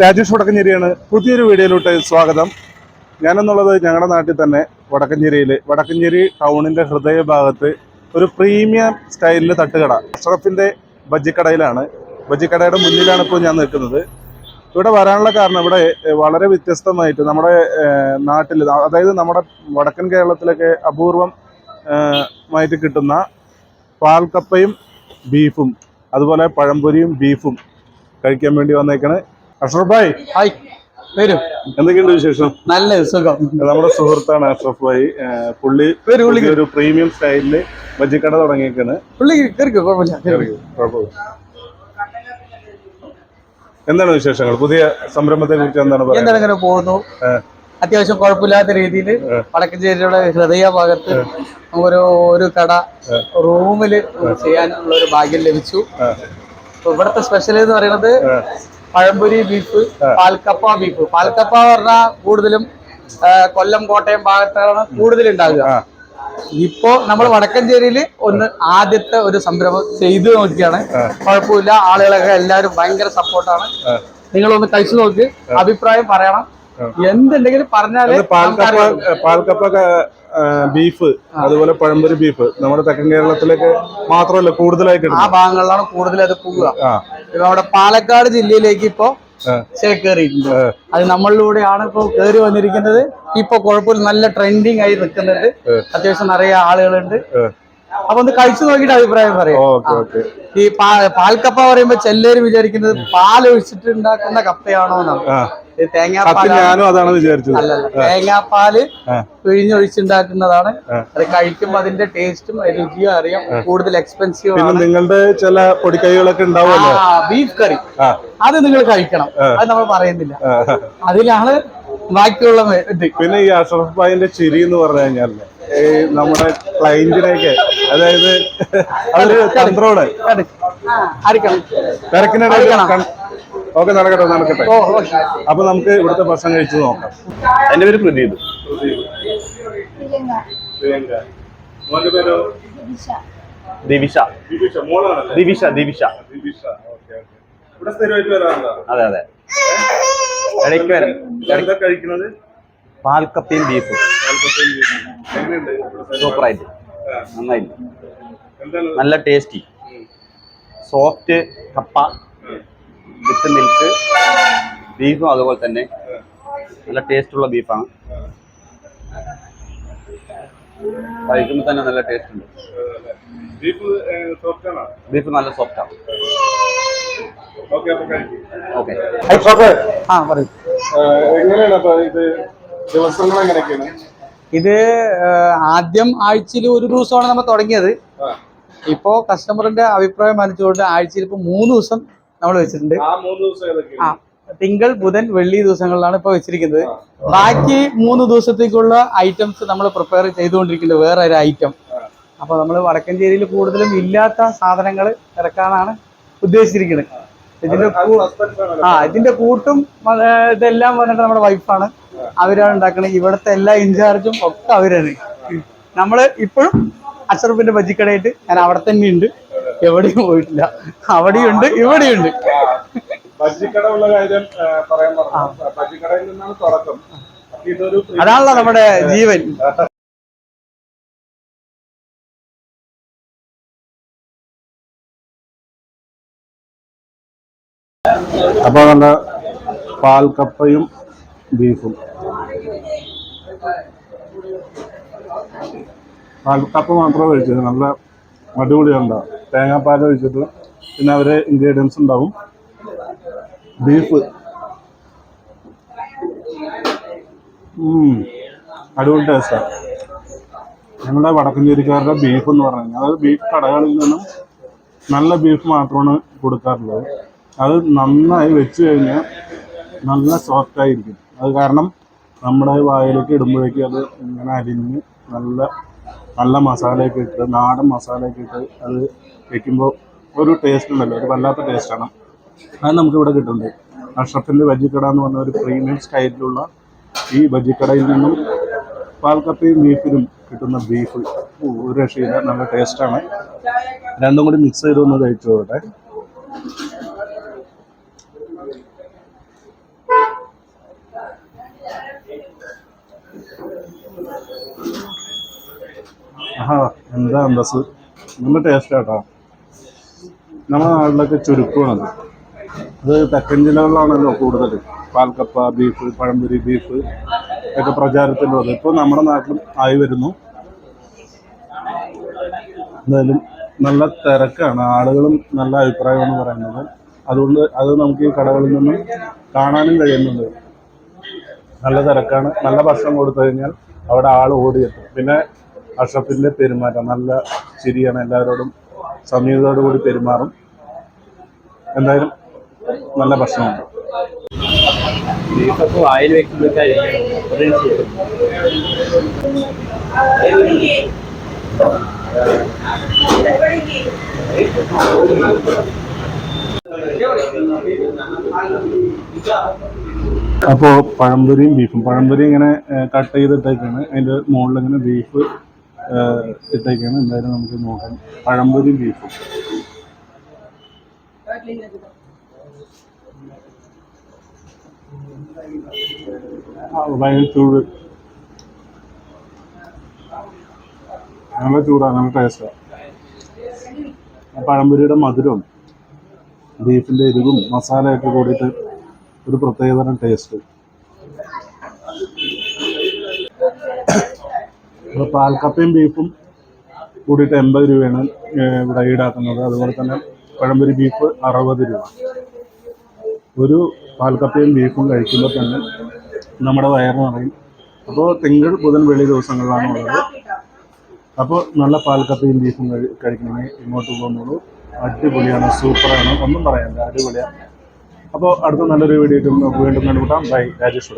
രാജേഷ് വടക്കഞ്ചേരിയാണ്. പുതിയൊരു വീഡിയോയിലോട്ട് സ്വാഗതം. ഞാനെന്നുള്ളത് ഞങ്ങളുടെ നാട്ടിൽ തന്നെ വടക്കഞ്ചേരിയിൽ വടക്കഞ്ചേരി ടൗണിന്റെ ഹൃദയഭാഗത്ത് ഒരു പ്രീമിയം സ്റ്റൈലിൽ തട്ടുകട അഷ്റഫിന്റെ ബജ്ജിക്കടയിലാണ്. ബജ്ജിക്കടയുടെ മുന്നിലാണ് ഇപ്പോൾ ഞാൻ നിൽക്കുന്നത്. ഇവിടെ വരാനുള്ള കാരണം ഇവിടെ വളരെ വ്യത്യസ്തമായിട്ട് നമ്മുടെ നാട്ടിൽ അതായത് നമ്മുടെ വടക്കൻ കേരളത്തിലൊക്കെ അപൂർവം മായിട്ട് കിട്ടുന്ന പാൽക്കപ്പയും ബീഫും അതുപോലെ പഴംപൊരിയും ബീഫും കഴിക്കാൻ വേണ്ടി വന്നേക്കണ്. അഷ്റഫ് ഭായ് ഹായ്. വരും. എന്തൊക്കെയുണ്ട് വിശേഷം? നല്ല സുഖം. നമ്മുടെ സുഹൃത്താണ് അഷ്റഫ് ഭായ്. പുള്ളി ഒരു പ്രീമിയം സ്റ്റൈലിൽ ബജ്ജിക്കട തുടങ്ങിയേക്കാണ്. പുള്ളി കുഴപ്പമില്ല. എന്താണ് വിശേഷങ്ങൾ? പുതിയ സംരംഭത്തെ കുറിച്ച് എന്താണ് എന്താണ് ഇങ്ങനെ പോകുന്നു? അത്യാവശ്യം കുഴപ്പമില്ലാത്ത രീതിയിൽ വടക്കഞ്ചേരിയുടെ ഹൃദയ ഭാഗത്ത് നമുക്കൊരു ഒരു കട റൂമിൽ ചെയ്യാനുള്ള ഒരു ഭാഗ്യം ലഭിച്ചു. ഇവിടുത്തെ സ്പെഷ്യൽ എന്ന് പറയുന്നത് പഴംപൊരി ബീഫ് പാൽക്കപ്പ ബീഫ് പാൽക്കപ്പ പറഞ്ഞാൽ കൂടുതലും കൊല്ലം കോട്ടയം ഭാഗത്താണ് കൂടുതൽ ഉണ്ടാകുക. ഇപ്പോ നമ്മൾ വടക്കഞ്ചേരിയിൽ ഒന്ന് ആദ്യത്തെ ഒരു സംരംഭം ചെയ്തു നോക്കിയാണ്. കുഴപ്പമില്ല. ആളുകളൊക്കെ എല്ലാവരും ഭയങ്കര സപ്പോർട്ടാണ് നിങ്ങളൊന്ന് കഴിച്ചു നോക്ക്. അഭിപ്രായം പറയണം. എന്തുണ്ടെങ്കിലും പറഞ്ഞാൽ പാൽക്കപ്പ ബീഫ് അതുപോലെ പഴംപൊരി ബീഫ് നമ്മുടെ തെക്കൻ കേരളത്തിലേക്ക് മാത്രമല്ല കൂടുതലായി ആ ഭാഗങ്ങളിലാണ് കൂടുതൽ അത് പോവുക നമ്മുടെ പാലക്കാട് ജില്ലയിലേക്ക് ഇപ്പോ. ചേക്കേറിയിട്ടുണ്ട് അത് നമ്മളിലൂടെയാണ് ഇപ്പൊ കയറി വന്നിരിക്കുന്നത്. ഇപ്പൊ കുഴപ്പമില്ല നല്ല ട്രെൻഡിങ് ആയി നിൽക്കുന്നുണ്ട്. അത്യാവശ്യം നിറയെ ആളുകളുണ്ട്. അപ്പൊ ഒന്ന് കഴിച്ചു നോക്കിയിട്ട് അഭിപ്രായം പറയാം. ഈ പാൽ പാൽക്കപ്പ പറയുമ്പോ ചെല്ലേര് വിചാരിക്കുന്നത് പാൽ ഒഴിച്ചിട്ട് ഉണ്ടാക്കുന്ന കപ്പയാണോ എന്നാണ് തേങ്ങാപ്പാൽ ഞാനും അതാണ് വിചാരിച്ചത്. അല്ലല്ല തേങ്ങാപ്പാൽ. പിഴിഞ്ഞൊഴിച്ചുണ്ടാക്കുന്നതാണ്. അത് കഴിക്കുമ്പോ അതിന്റെ ടേസ്റ്റും രുചിയും അറിയാം. കൂടുതൽ എക്സ്പെൻസീവ് ആണ്. നിങ്ങളുടെ ചില പൊടിക്കൈകളൊക്കെ ഉണ്ടാവുമല്ലോ? ബീഫ് കറി അത് നിങ്ങൾ കഴിക്കണം. അത് നമ്മൾ പറയുന്നില്ല. അതിലാണ് ബാക്കിയുള്ള പിന്നെ ഈ അഷറഫ് ഭായിന്റെ ചിരി എന്ന് പറഞ്ഞു കഴിഞ്ഞാൽ ഈ നമ്മുടെ ക്ലൈന്റിനെയൊക്കെ അതായത് അതൊരു ആയിരിക്കണം തിരക്കിനിടയിൽ ഓക്കെ നടക്കട്ടെ നടക്കട്ടെ. അപ്പൊ നമുക്ക് ഇവിടുത്തെ ഭക്ഷണം കഴിച്ചു നോക്കാം. എന്റെ പേര് പ്രദീപ്. മോന്റെ പേരോ? ദിവിഷ. ദിവിഷ. ദിവിഷ. ദിവിഷ ദിവിഷ. Okay okay. ഇവിടെ സ്ഥിരമായിട്ട് വരാറുണ്ടോ? അതെ അതെ. ഇടയ്ക്ക് വരാം. കഴിക്കുന്നത്? പാൽക്കപ്പയും ബീഫും. സൂപ്പർ ആയിട്ട് സൂപ്പറായിട്ട്. നന്നായിട്ട്. നല്ല ടേസ്റ്റി. സോഫ്റ്റ് കപ്പ. വിത്ത് മിൽക്ക് ബീഫും അതുപോലെ തന്നെ. നല്ല ടേസ്റ്റുള്ള ബീഫാണ്. കഴിക്കുമ്പോൾ തന്നെ നല്ല ടേസ്റ്റ് ഉണ്ട്. ബീഫ് നല്ല സോഫ്റ്റാണ് ഓക്കെ ആ പറയൂ. ഇത് ആദ്യം ആഴ്ചയിൽ ഒരു ദിവസമാണ് നമ്മൾ തുടങ്ങിയത്. ഇപ്പോ കസ്റ്റമറിന്റെ അഭിപ്രായം അനുസരിച്ചുകൊണ്ട് ആഴ്ചയിൽ ഇപ്പൊ മൂന്ന് ദിവസം നമ്മൾ വെച്ചിട്ടുണ്ട്. ആ തിങ്കൾ ബുധൻ വെള്ളി ദിവസങ്ങളിലാണ് ഇപ്പൊ വെച്ചിരിക്കുന്നത്. ബാക്കി മൂന്ന് ദിവസത്തേക്കുള്ള ഐറ്റംസ് നമ്മൾ പ്രിപ്പയർ ചെയ്തുകൊണ്ടിരിക്കുന്നത്. വേറെ ഒരു ഐറ്റം അപ്പൊ നമ്മൾ വടക്കഞ്ചേരിയിൽ കൂടുതലും ഇല്ലാത്ത സാധനങ്ങൾ ഇറക്കാനാണ് ഉദ്ദേശിച്ചിരിക്കുന്നത് ഇതിന്റെ ആ ഇതിന്റെ കൂട്ടും ഇതെല്ലാം വന്നിട്ട് നമ്മുടെ വൈഫാണ് അവരാണ് ഉണ്ടാക്കുന്നത് ഇവിടുത്തെ എല്ലാ ഇൻചാർജും ഒക്കെ അവരാണ്. നമ്മൾ ഇപ്പോഴും അച്ചറുപ്പിന്റെ ബജിക്കടയായിട്ട് ഞാൻ അവിടെ തന്നെ ഉണ്ട് എവിടെയും പോയിട്ടില്ല. അവിടെയുണ്ട് ഇവിടെയുണ്ട്. ബജ്ജിക്കട ഉള്ള കാര്യം പറയാൻ പറഞ്ഞു. ബജ്ജിക്കടയിൽ നിന്നാണ് തുടക്കം. ഇതൊരു അതാണല്ലോ നമ്മുടെ ജീവൻ. അപ്പൊ നല്ല പാൽക്കപ്പയും ബീഫും. പാൽക്കപ്പ മാത്രമേ കഴിച്ചത് നല്ല അടിപൊളിയുണ്ടാവും തേങ്ങാപ്പാൽ ഒഴിച്ചിട്ട് പിന്നെ അവരെ ഇൻഗ്രീഡിയൻസ് ഉണ്ടാവും. ബീഫ്. അടിപൊളി ടേസ്റ്റാണ് ഞങ്ങളുടെ വടക്കഞ്ചേരിക്കാരുടെ ബീഫ് എന്ന് പറഞ്ഞു കഴിഞ്ഞാൽ അതായത് ബീഫ് കടകളിൽ നിന്നും നല്ല ബീഫ് മാത്രമാണ് കൊടുക്കാറുള്ളത്. അത് നന്നായി വെച്ച് കഴിഞ്ഞാൽ നല്ല സോഫ്റ്റ് ആയിരിക്കും. അത് കാരണം നമ്മുടെ വായിലേക്ക് ഇടുമ്പോഴേക്കും അത് ഇങ്ങനെ അരിഞ്ഞ് നല്ല നല്ല മസാലയൊക്കെ ഇട്ട് നാടൻ മസാലയൊക്കെ ഇട്ട് അത് വയ്ക്കുമ്പോൾ ഒരു ടേസ്റ്റ് ഉണ്ടല്ലോ ഒരു വല്ലാത്ത ടേസ്റ്റാണ് അത് നമുക്കിവിടെ കിട്ടുന്നുണ്ട്. അഷ്റഫിന്റെ ബജിക്കട എന്ന് പറഞ്ഞ ഒരു പ്രീമിയം സ്റ്റൈലിലുള്ള ഈ ബജിക്കടയിൽ നിന്നും പാൽക്കപ്പയും ബീഫിലും കിട്ടുന്ന ബീഫ് ഒരു രക്ഷയില്ല നല്ല ടേസ്റ്റാണ് രണ്ടും കൂടി മിക്സ് ചെയ്തൊന്ന് കഴിച്ചു പോകട്ടെ ആ എന്താ അന്തസ് നല്ല ടേസ്റ്റ് കേട്ടോ നമ്മുടെ നാട്ടിലൊക്കെ ചുരുക്കമാണ് അത് തെക്കൻ ജില്ലകളിലാണല്ലോ കൂടുതൽ. പാൽക്കപ്പ ബീഫ് പഴംപൊരി ബീഫ് ഒക്കെ പ്രചാരത്തിലുള്ളത്. ഇപ്പോൾ നമ്മുടെ നാട്ടിലും ആയി വരുന്നു. എന്തായാലും നല്ല തിരക്കാണ്. ആളുകളും നല്ല അഭിപ്രായമാണ് പറയുന്നത്. അതുകൊണ്ട് അത് നമുക്ക് ഈ കടകളിൽ നിന്നും കാണാനും കഴിയുന്നുണ്ട്. നല്ല തിരക്കാണ്. നല്ല ഭക്ഷണം കൊടുത്തു കഴിഞ്ഞാൽ അവിടെ ആൾ ഓടിയെത്തും. പിന്നെ അഷഫിന്റെ പെരുമാറ്റം നല്ല ശരിയാണ്. എല്ലാവരോടും സമീപത്തോടു കൂടി പെരുമാറും. എന്തായാലും നല്ല ഭക്ഷണമുണ്ട് ബീഫൊക്കെ വായിൽ അപ്പോൾ പഴംപൊരിയും ബീഫും. പഴംപൊരി ഇങ്ങനെ കട്ട് ചെയ്തിട്ടേക്കാണ്. അതിന്റെ മുകളിൽ ഇങ്ങനെ ബീഫ് ഇട്ടേക്കാണ്. എന്തായാലും നമുക്ക് നോക്കാം. പഴംപൊരിയും ബീഫും. ഭയങ്കര ചൂട്. നല്ല ചൂടാണ് നല്ല ടേസ്റ്റാണ് പഴംപൊരിയുടെ മധുരവും ബീഫിന്റെ എരിവും മസാലയൊക്കെ കൂടിയിട്ട് ഒരു പ്രത്യേകതരം ടേസ്റ്റ് ഇപ്പോൾ പാൽക്കപ്പയും ബീഫും കൂടിയിട്ട് എൺപത് രൂപയാണ് ഇവിടെ ഈടാക്കുന്നത്. അതുപോലെ തന്നെ പഴംപൊരി ബീഫ് അറുപത് രൂപ. ഒരു പാൽക്കപ്പയും ബീഫും കഴിക്കുമ്പോൾ തന്നെ നമ്മുടെ വയറ് നിറയും. അപ്പോൾ തിങ്കൾ ബുധൻ വെള്ളി ദിവസങ്ങളിലാണ് ഉള്ളത്. അപ്പോൾ നല്ല പാൽക്കപ്പയും ബീഫും കഴി കഴിക്കണമെങ്കിൽ ഇങ്ങോട്ട് പോകുന്നുള്ളൂ. അടിപൊളിയാണ് സൂപ്പറാണ്. ഒന്നും പറയാനില്ല അടിപൊളിയാണ്. അപ്പോൾ അടുത്ത നല്ലൊരു വീഡിയോ വീണ്ടും കണ്ടുമുട്ടാം. ബൈ രാജേഷ്